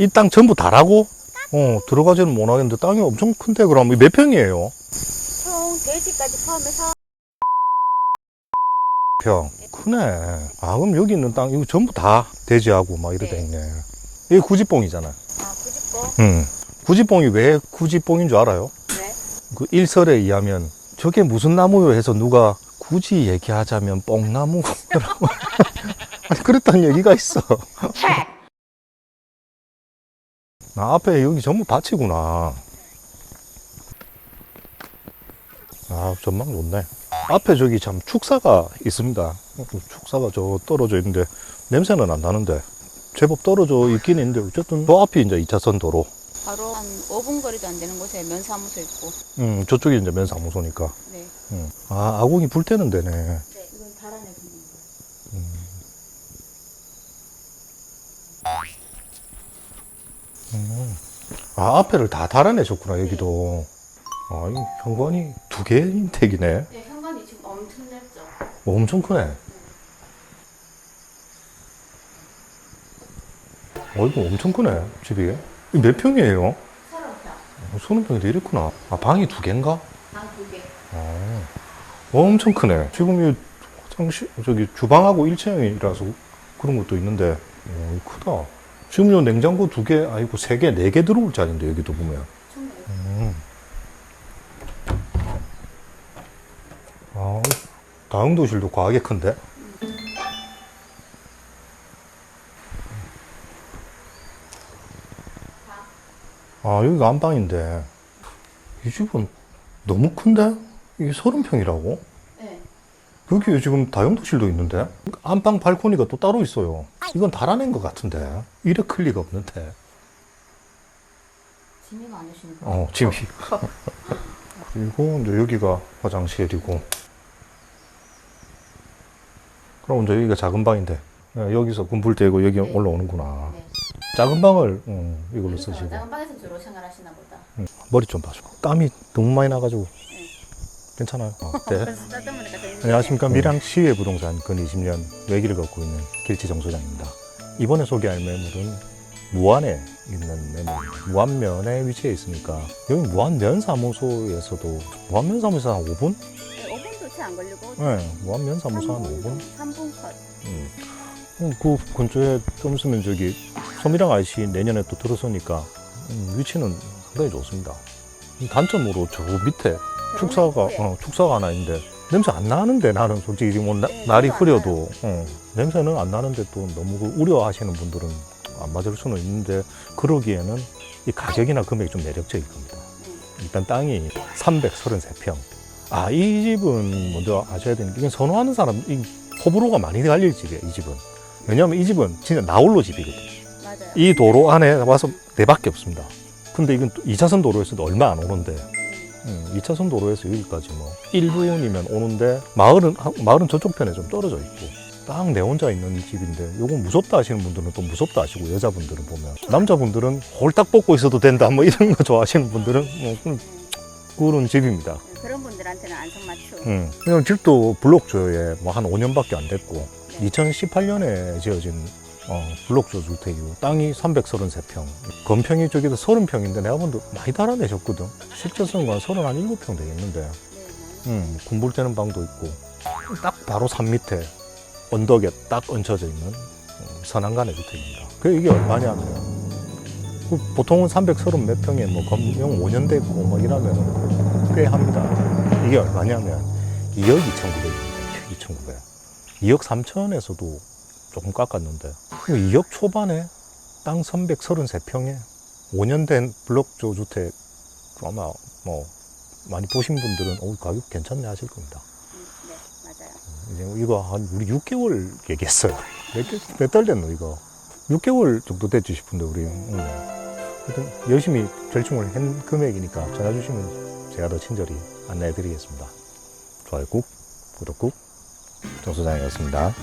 이 땅 전부 다라고? 어, 들어가지는 못하겠는데 땅이 엄청 큰데 그럼 몇 평이에요? 총 돼지까지 포함해서 평. 크네. 아, 그럼 여기 있는 땅, 이거 전부 다 돼지하고 막 이래 돼 네. 있네. 이게 구지뽕이잖아. 아 구직고 응. 구지뽕이 왜 구지뽕인 줄 알아요? 네. 그 일설에 의하면 저게 무슨 나무요 해서 누가 굳이 얘기하자면 뽕나무라고 아니 그랬다는 얘기가 있어. 나 앞에 여기 전부 밭이구나. 아 전망 좋네. 앞에 저기 참 축사가 있습니다. 축사가 저 떨어져 있는데 냄새는 안 나는데 제법 떨어져 있긴 있는데 어쨌든 저 앞이 이제 2차선 도로. 바로 한 5분 거리도 안 되는 곳에 면사무소 있고 음 저쪽이 이제 면사무소니까. 네. 음. 아 아궁이 불 때는 되네. 네. 이건 달아내는 거. 아, 앞에를 다 달아내셨구나, 여기도. 아, 이 현관이 두 개인 택이네. 네, 현관이 지금 엄청 넓죠. 뭐 엄청 크네. 어, 이거 엄청 크네, 집이. 이몇 평이에요? 서른 평. 어, 서른 평이 이랬구나. 아, 방이 두 개인가? 방두 개. 아, 엄청 크네. 지금 이 화장실, 저기 주방하고 1층이라서 그런 것도 있는데, 어, 이거 크다. 지금 요 냉장고 두 개, 아이고, 세 개, 네 개 들어올 자리인데, 여기도 보면. 음. 아, 다용도실도 과하게 큰데? 아, 여기가 안방인데. 이 집은 너무 큰데? 이게 서른 평이라고? 네. 여기 지금 다용도실도 있는데? 안방 발코니가 또 따로 있어요. 이건 달아낸 것 같은데? 이래 클 리가 없는데? 짐이 많으시니까. 어, 짐이. 그리고 이제 여기가 화장실이고. 그럼 이제 여기가 작은 방인데. 예, 여기서 군불 떼고 여기 네. 올라오는구나. 네. 작은 방을 음, 이걸로 쓰시고. 작은 방에서 주로 생활하시나 보다. 머리 좀 봐줘. 땀이 너무 많이 나가지고. 괜찮아요. 어, 네. 안녕하십니까. 밀양시의 부동산 근 20년 외길을 걷고 있는 길치 정소장입니다. 이번에 소개할 매물은 무안에 있는 매물. 무안면에 위치해 있으니까 여기 무안면 사무소에서도 무안면 사무소 한 5분? 네, 5분도 채 안 걸리고. 네, 무안면 사무소 한 5분? 3분 컷. 음. 음, 그 근처에 좀 있으면 저기 소미랑 IC 내년에 또 들어서니까 음, 위치는 상당히 좋습니다. 음, 단점으로 저 밑에 축사가 네. 어, 축사가 하나 있는데 냄새 안 나는데 나는 솔직히 지금 뭐 나- 네, 날이 안 흐려도 어, 냄새는 안 나는데 또 너무 그 우려하시는 분들은 안 맞을 수는 있는데 그러기에는 이 가격이나 금액이 좀 매력적일 겁니다. 일단 땅이 333평. 아, 이 집은 먼저 아셔야 되는 게, 이건 선호하는 사람, 이 호불호가 많이 갈릴 집이에요, 이 집은. 왜냐면 이 집은 진짜 나홀로 집이거든. 맞아요. 이 도로 안에 와서 네 밖에 없습니다. 근데 이건 또 2차선 도로에서도 얼마 안 오는데, 음, 2차선 도로에서 여기까지 뭐 1분이면 오는데, 마을은, 하- 마을은 저쪽 편에 좀 떨어져 있고, 딱 내 혼자 있는 집인데, 요건 무섭다 하시는 분들은 또 무섭다 하시고, 여자분들은 보면. 남자분들은 홀딱 벗고 있어도 된다, 뭐 이런 거 좋아하시는 분들은, 뭐, 그런- 집입니다. 네, 그런 분들한테는 안성맞춤. 음. 그냥 집도 블록조에 뭐 한 5년밖에 안 됐고, 네. 2018년에 지어진 어, 블록조 주택이고, 땅이 333평. 건평이 저기도 30평인데 내가 본데 많이 달아내셨거든. 한 37평 되겠는데. 음, 군불 되는 방도 있고, 딱 바로 산 밑에 언덕에 딱 얹혀져 있는 음, 선안간의 주택입니다. 그 이게 얼마냐면, 그 보통은 330 몇 평에 뭐 건명 5년 됐고 막 이러면 꽤 합니다. 이게 얼마냐면 2억 2,900입니다. 2억 2,900. 2억 3천에서도 조금 깎았는데 2억 초반에 땅 333평에 5년 된 블록조 주택 아마 뭐 많이 보신 분들은 어, 가격 괜찮네 하실 겁니다. 음, 네, 맞아요. 이제 이거 한 우리 6개월 얘기했어요. 몇달 됐노 이거? 6개월 정도 됐지 싶은데 우리. 음. 하여튼 열심히 절충을 한 금액이니까 전화 주시면 제가 더 친절히 안내해 드리겠습니다. 좋아요 꾹, 구독 꾹. 정 소장이었습니다.